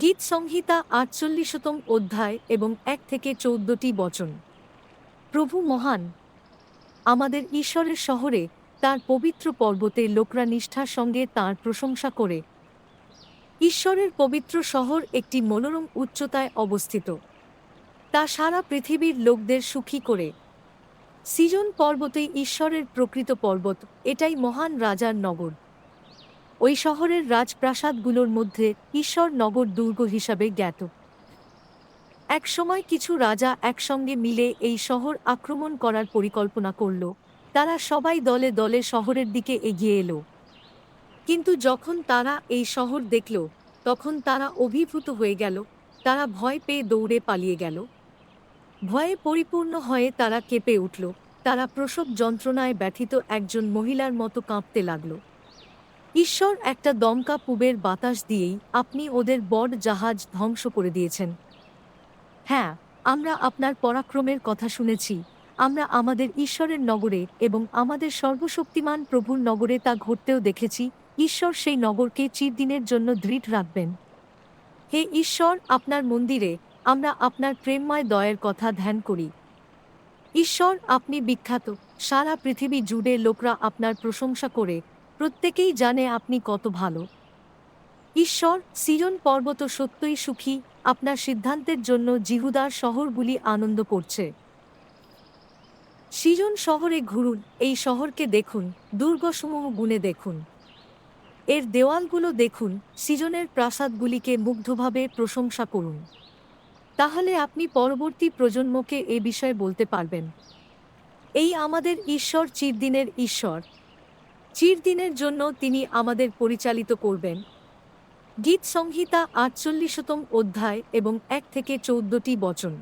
গীত সংহিতা আটচল্লিশতম অধ্যায় এবং এক থেকে চৌদ্দটি বচন। প্রভু মহান, আমাদের ঈশ্বরের শহরে তার পবিত্র পর্বতে লোকরা নিষ্ঠার সঙ্গে তার প্রশংসা করে। ঈশ্বরের পবিত্র শহর একটি মনোরম উচ্চতায় অবস্থিত। তা সারা পৃথিবীর লোকদের সুখী করে। সিজন পর্বতেই ঈশ্বরের প্রকৃত পর্বত, এটাই মহান রাজার নগর। ওই শহরের রাজপ্রাসাদগুলোর মধ্যে ঈশ্বর নগর দুর্গ হিসাবে জ্ঞাত। একসময় কিছু রাজা একসঙ্গে মিলে এই শহর আক্রমণ করার পরিকল্পনা করল। তারা সবাই দলে দলে শহরের দিকে এগিয়ে এলো। কিন্তু যখন তারা এই শহর দেখল, তখন তারা অভিভূত হয়ে গেল। তারা ভয় পেয়ে দৌড়ে পালিয়ে গেল। ভয়ে পরিপূর্ণ হয়ে তারা কেঁপে উঠল। তারা প্রসব যন্ত্রণায় ব্যথিত একজন মহিলার মতো কাঁপতে লাগল। ঈশ্বর একটা দমকা পুবের বাতাস দিয়েই আপনি ওদের বড় জাহাজ ধ্বংস করে দিয়েছেন। হ্যাঁ আমরা আপনার পরাক্রমের কথা শুনেছি। আমরা আমাদের ঈশ্বরের নগরে এবং আমাদের সর্বশক্তিমান প্রভুর নগরে তা ঘটতেও দেখেছি। ঈশ্বর সেই নগরকে চিরদিনের জন্য দৃঢ় রাখবেন। হে ঈশ্বর, আপনার মন্দিরে আমরা আপনার প্রেমময় দয়ের কথা ধ্যান করি। ঈশ্বর, আপনি বিখ্যাত। সারা পৃথিবী জুড়ে লোকরা আপনার প্রশংসা করে প্রত্যেকেই জানে আপনি কত ভালো। ঈশ্বর সিজন পর্বত সত্যই সুখী, আপনার সিদ্ধান্তের জন্য জিহুদার শহরগুলি আনন্দ করছে। সিজন শহরে ঘুরুন, এই শহরকে দেখুন, দুর্গসমূহ গুণে দেখুন। এর দেওয়ালগুলো দেখুন, সিজনের প্রাসাদগুলিকে মুগ্ধভাবে প্রশংসা করুন। তাহলে আপনি পরবর্তী প্রজন্মকে এ বিষয়ে বলতে পারবেন। এই আমাদের ঈশ্বর চিরদিনের ঈশ্বর। চিরদিনের জন্য তিনি আমাদের পরিচালিত করবেন। গীত সংহিতা আটচল্লিশতম অধ্যায় এবং এক থেকে চৌদ্দটি বচন।